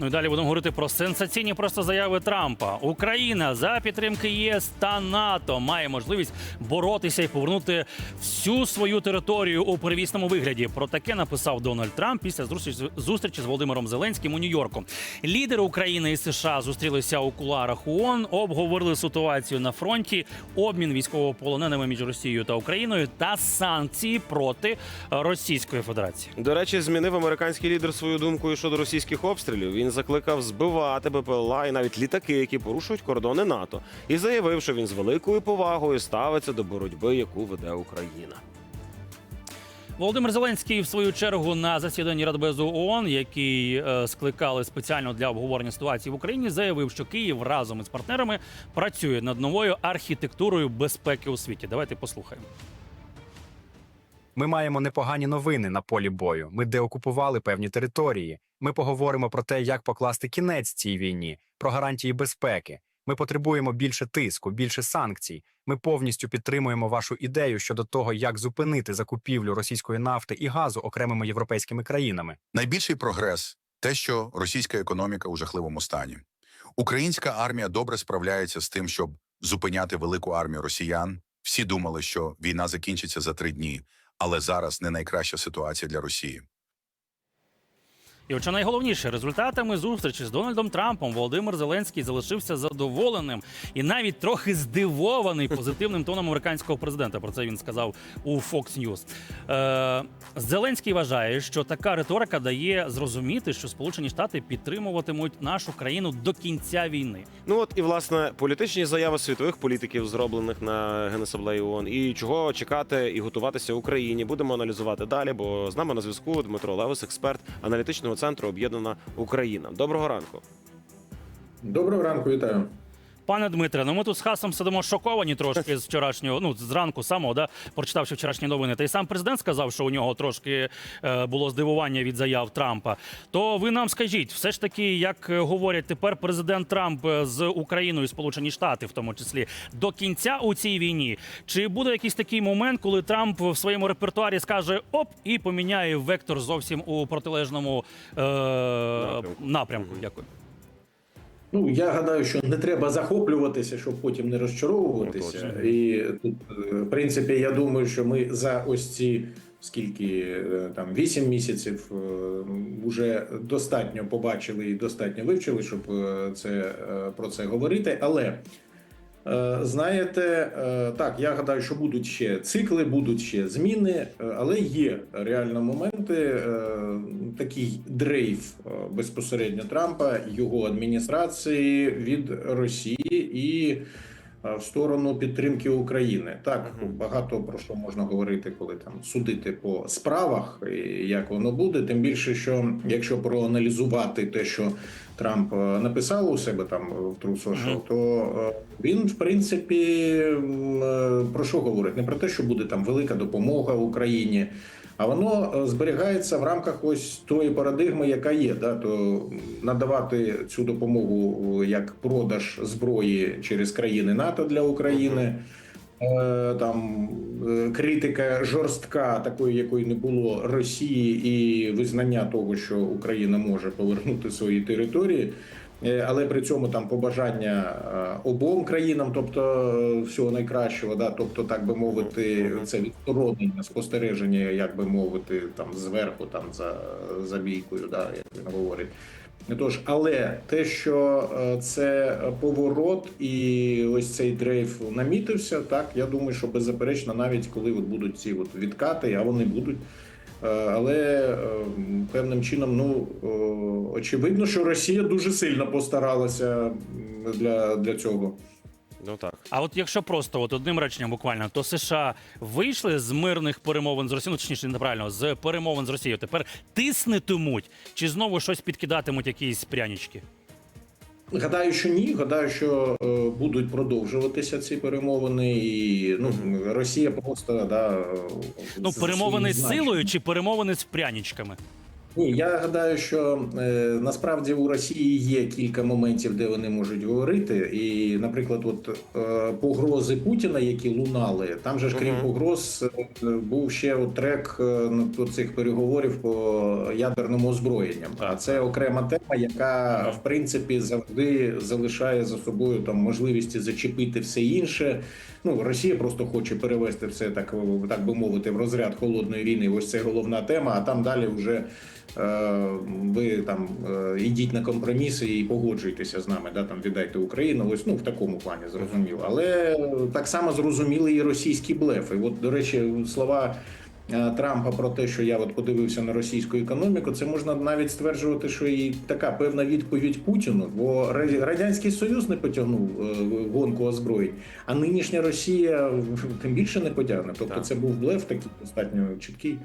Ну і далі будемо говорити про сенсаційні просто заяви Трампа. Україна за підтримки ЄС та НАТО має можливість боротися і повернути всю свою територію у первісному вигляді. Про таке написав Дональд Трамп після зустрічі, з Володимиром Зеленським у Нью-Йорку. Лідери України і США зустрілися у куларах ООН, обговорили ситуацію на фронті, обмін військовополоненими між Росією та Україною та санкції проти Російської Федерації. До речі, змінив американський лідер свою думку щодо російських обстрілів. Він закликав збивати БПЛА і навіть літаки, які порушують кордони НАТО, і заявив, що він з великою повагою ставиться до боротьби, яку веде Україна. Володимир Зеленський, в свою чергу, на засіданні Радбезу ООН, який е, скликали спеціально для обговорення ситуації в Україні, заявив, що Київ разом із партнерами працює над новою архітектурою безпеки у світі. Давайте послухаємо. Ми маємо непогані новини на полі бою. Ми деокупували певні території. Ми поговоримо про те, як покласти кінець цій війні, про гарантії безпеки. Ми потребуємо більше тиску, більше санкцій. Ми повністю підтримуємо вашу ідею щодо того, як зупинити закупівлю російської нафти і газу окремими європейськими країнами. Найбільший прогрес те, що російська економіка у жахливому стані. Українська армія добре справляється з тим, щоб зупиняти велику армію росіян. Всі думали, що війна закінчиться за три дні, але зараз не найкраща ситуація для Росії. І от що найголовніше, результатами зустрічі з Дональдом Трампом Володимир Зеленський залишився задоволеним і навіть трохи здивований позитивним тоном американського президента. Про це він сказав у Fox News. Е, Зеленський вважає, що така риторика дає зрозуміти, що Сполучені Штати підтримуватимуть нашу країну до кінця війни. Ну от і власне політичні заяви світових політиків, зроблених на Генасамблеї ООН, і чого чекати і готуватися Україні. Будемо аналізувати далі. Бо з нами на зв'язку Дмитро Левус, експерт аналітичного центру Об'єднана Україна. Доброго ранку. Доброго ранку, вітаю. Пане Дмитре, ну ми тут з Хасом сидимо шоковані трошки з вчорашнього, ну зранку самого, да, прочитавши вчорашні новини. Та й сам президент сказав, що у нього трошки е, було здивування від заяв Трампа. То ви нам скажіть, все ж таки, як е, говорять тепер президент Трамп е, з Україною, Сполучені Штати, в тому числі, до кінця у цій війні, чи буде якийсь такий момент, коли Трамп в своєму репертуарі скаже оп і поміняє вектор зовсім у протилежному е, Напрямку. напрямку? Дякую. Ну я гадаю, що не треба захоплюватися, щоб потім не розчаровуватися. Ну, І тут, е, в принципі, я думаю, що ми за ось ці скільки е, там вісім місяців вже достатньо побачили і достатньо вивчили, щоб е, це е, про це говорити. Але е, знаєте, е, так я гадаю, що будуть ще цикли, будуть ще зміни, е, але є реально моменти. е, Такий дрейф е, безпосередньо Трампа, його адміністрації від Росії і е, в сторону підтримки України. Так багато про що можна говорити, коли там судити по справах, і як воно буде. Тим більше, що якщо проаналізувати те, що Трамп е, написав у себе там в True Social, Мгм. то е, він в принципі е, про що говорить? Не про те, що буде там велика допомога Україні. А воно е, зберігається в рамках ось тої парадигми, яка є. Да? То надавати цю допомогу е, як продаж зброї через країни НАТО для України. Е, Там критика жорстка, такої, якої не було Росії, і визнання того, що Україна може повернути свої території. Е, Але при цьому там побажання е, обом країнам, тобто е, всього найкращого, да, тобто, так би мовити, це відсторонення спостереження, як би мовити, там зверху, там за, за бійкою, да, як він говорить. Тож, але те, що це поворот і ось цей дрейф намітився, так я думаю, що беззаперечно, навіть коли от будуть ці от відкати, а вони будуть. Е, Але е, певним чином, ну е, очевидно, що Росія дуже сильно постаралася для, для цього. Ну так. А от якщо просто от одним реченням буквально, то США вийшли з мирних перемовин з Росією, ну точніше неправильно, з перемовин з Росією. Тепер тиснетимуть чи знову щось підкидатимуть якісь прянички? Гадаю, що ні. Гадаю, що е, будуть продовжуватися ці перемовини, і ну Росія просто да Ну перемовини з силою чи перемовини з пряничками? Ні, я гадаю, що е, насправді у Росії є кілька моментів, де вони можуть говорити. І, наприклад, от е, погрози Путіна, які лунали, там же ж крім Мгм. погроз е, був ще от трек е, ну, цих переговорів по ядерному озброєнню. А це окрема тема, яка в принципі завжди залишає за собою там можливості зачепити все інше. Ну, Росія просто хоче перевести все так, так би мовити, в розряд холодної війни. Ось це головна тема. А там далі вже ви там е, йдіть на компроміси і погоджуйтеся з нами. Да, там віддайте Україну. Ось ну в такому плані зрозуміло. Але так само зрозуміли і російські блефи. От, до речі, слова. е, Трампа про те, що я от подивився на російську економіку, це можна навіть стверджувати, що і така певна відповідь Путіну, бо Ра- радянський союз не потягнув е, гонку озброєнь, а нинішня Росія тим більше не потягне. Тобто, Так. це був блеф такий достатньо чіткий.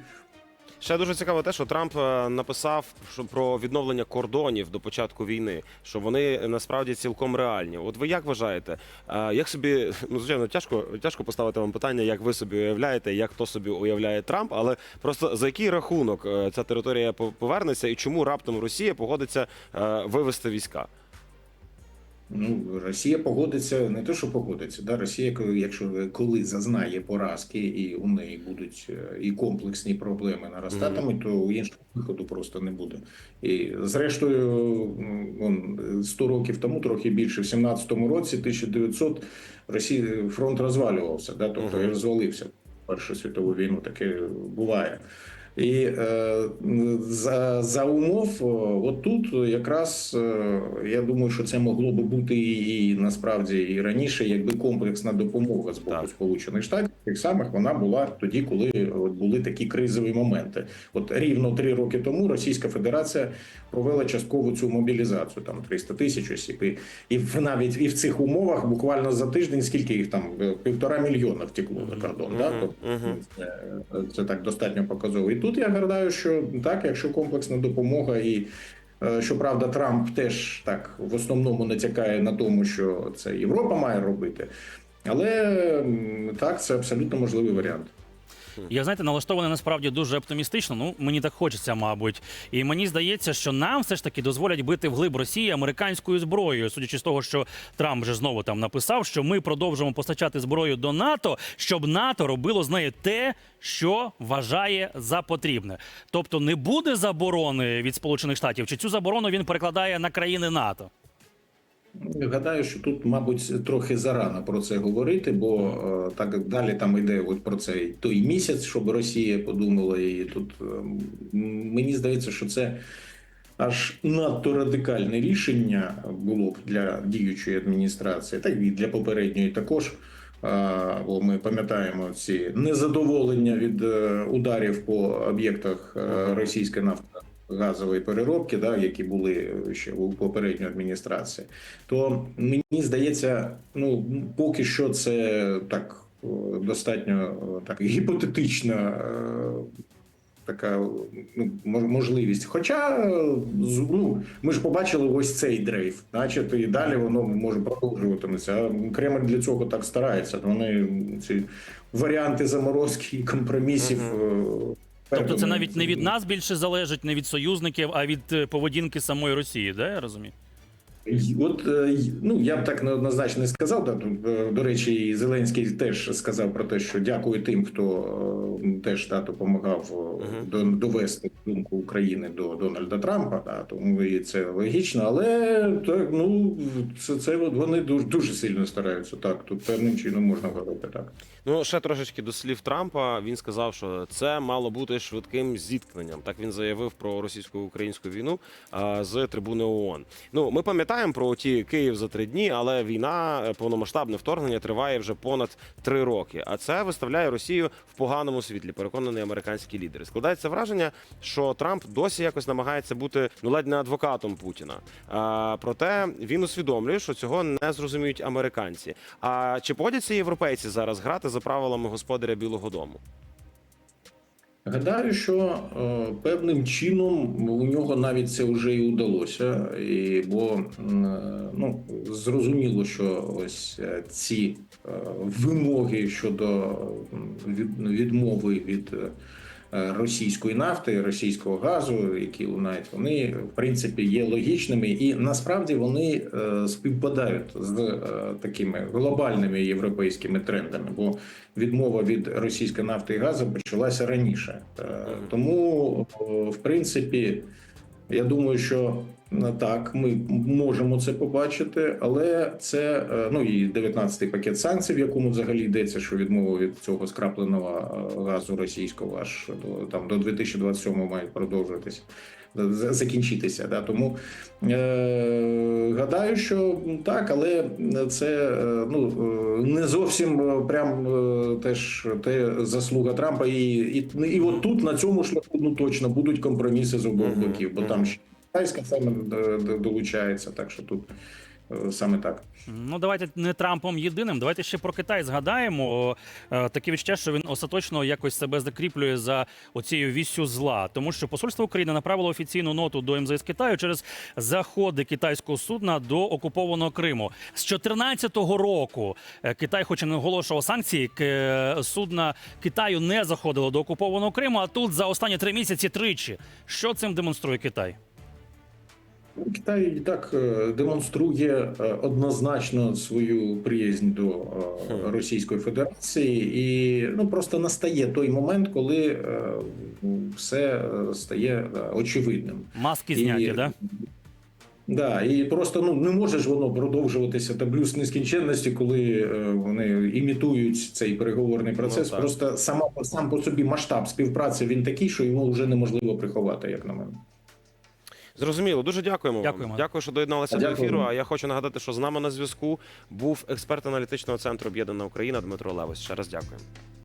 Ще дуже цікаво те, що Трамп е, написав що про відновлення кордонів до початку війни, що вони насправді цілком реальні. От ви як вважаєте, е, як собі ну звичайно тяжко тяжко поставити вам питання, як ви собі уявляєте, як то собі уявляє Трамп, але просто за який рахунок е, ця територія по- повернеться і чому раптом Росія погодиться вивести війська? Ну, Росія погодиться не те, що погодиться. Да? Росія, якщо коли зазнає поразки, і у неї будуть е, і комплексні проблеми наростатимуть, то у іншого виходу просто не буде. І зрештою, он 100 років тому, трохи більше, в 17-му році, 1900, Росія фронт розвалювався, да? тобто Мгм. розвалився. Першу світову війну таке буває. І е, за, за умов, е, от тут якраз е, я думаю, що це могло би бути і, і насправді і раніше, якби комплексна допомога з боку. Сполучених Штатів тих самих вона була тоді, коли от були такі кризові моменти. От рівно три роки тому Російська Федерація провела часткову цю мобілізацію, там 300 тисяч осіб. І, і в- навіть і в цих умовах буквально за тиждень, скільки їх там півтора мільйона втекло за кордон. Да? Мгм, Тобто, мгм. це, це так достатньо показово. І тут я гадаю, що так, якщо комплексна допомога і. е, Щоправда, Трамп теж так в основному натякає на тому, що це Європа має робити, але так, це абсолютно можливий варіант. Я знаєте, налаштований насправді дуже оптимістично. Ну мені так хочеться, мабуть. І мені здається, що нам все ж таки дозволять бити вглиб Росії американською зброєю, судячи з того, що Трамп вже знову там написав, що ми продовжимо постачати зброю до НАТО, щоб НАТО робило з нею те, що вважає за потрібне. Тобто не буде заборони від Сполучених Штатів, чи цю заборону він перекладає на країни НАТО. Гадаю, що тут, мабуть, трохи зарано про це говорити, бо е, так далі там йде от про цей той місяць, щоб Росія подумала, і тут е, мені здається, що це аж надто радикальне рішення було б для діючої адміністрації, так і для попередньої також. Бо ми пам'ятаємо ці незадоволення від е, ударів по об'єктах російської нафтогазової переробки, да, які були ще у попередньої адміністрації. То мені здається, ну поки що це так достатньо так гіпотетична. е, Така ну, можливість. Хоча е, ну, ми ж побачили ось цей дрейф, значить, і далі воно може продовжуватися. А Кремль для цього так старається. Вони ці варіанти заморозки і компромісів. е, Тобто, це навіть не від нас більше залежить, не від союзників, а від е, поведінки самої Росії, да, я розумію? От е, ну я б так неоднозначно не сказав. Да, е, до речі, і Зеленський теж сказав про те, що дякую тим, хто е, теж та допомагав Мгм. до- довести думку України до Дональда Трампа. Да, тому і це логічно, але так ну це, це вони дуже дуже сильно стараються. Так тут певним чином можна говорити так. Ну, ще трошечки до слів Трампа. Він сказав, що це мало бути швидким зіткненням. Так він заявив про російсько-українську війну а, з трибуни ООН. Ну, ми пам'ятаємо про ті Київ за три дні, але війна, е, повномасштабне вторгнення триває вже понад три роки. А це виставляє Росію в поганому світлі. Переконаний американський лідер. Складається враження, що Трамп досі якось намагається бути ну ледь не адвокатом Путіна. А, проте він усвідомлює, що цього не зрозуміють американці. А чи погодяться європейці зараз грати за правилами господаря Білого Дому? Гадаю, що е, певним чином у нього навіть це вже і вдалося, і бо е, ну зрозуміло, що ось е, ці вимоги щодо від, відмови від російської нафти, російського газу, які лунають, вони в принципі є логічними і насправді вони е, співпадають з е, такими глобальними європейськими трендами. Бо відмова від російської нафти і газу почалася раніше. Е, Тому, в принципі, я думаю, що е, так, ми можемо це побачити, але це е, ну і 19-й пакет санкцій, в якому взагалі йдеться, що відмова від цього скрапленого е, газу російського аж до там до 2027 мають продовжуватися. Закінчитися, да. Тому е, гадаю, що так, але це е, ну е, не зовсім е, прям е, теж те заслуга Трампа, і, і, і от тут на цьому шляху ну точно будуть компроміси з обох боків, бо там ще китайська саме е, долучається, так що тут е, саме так. Ну, давайте не Трампом єдиним. Давайте ще про Китай згадаємо. Е, Таке відчуття, що він остаточно якось себе закріплює за оцією віссю зла, тому що посольство України направило офіційну ноту до МЗС Китаю через заходи китайського судна до окупованого Криму. З 2014 року Китай, хоч і не оголошував санкції, судна Китаю не заходило до окупованого Криму. А тут за останні три місяці тричі. Що цим демонструє Китай? Ну, Китай і так е, демонструє е, однозначно свою приязнь до е, Російської Федерації, і ну просто настає той момент, коли все стає очевидним. Маски зняті, да? Да, і просто ну не може ж воно продовжуватися та блюз нескінченності, коли е, вони імітують цей переговорний процес. так. просто сама сам по собі масштаб співпраці він такий, що його вже неможливо приховати, як на мене. Зрозуміло, дуже дякуємо. Дякуємо. Вам. Дякую, що доєдналися до ефіру. А я хочу нагадати, що з нами на зв'язку був експерт аналітичного центру Об'єднана Україна Дмитро Левось. Ще раз дякую.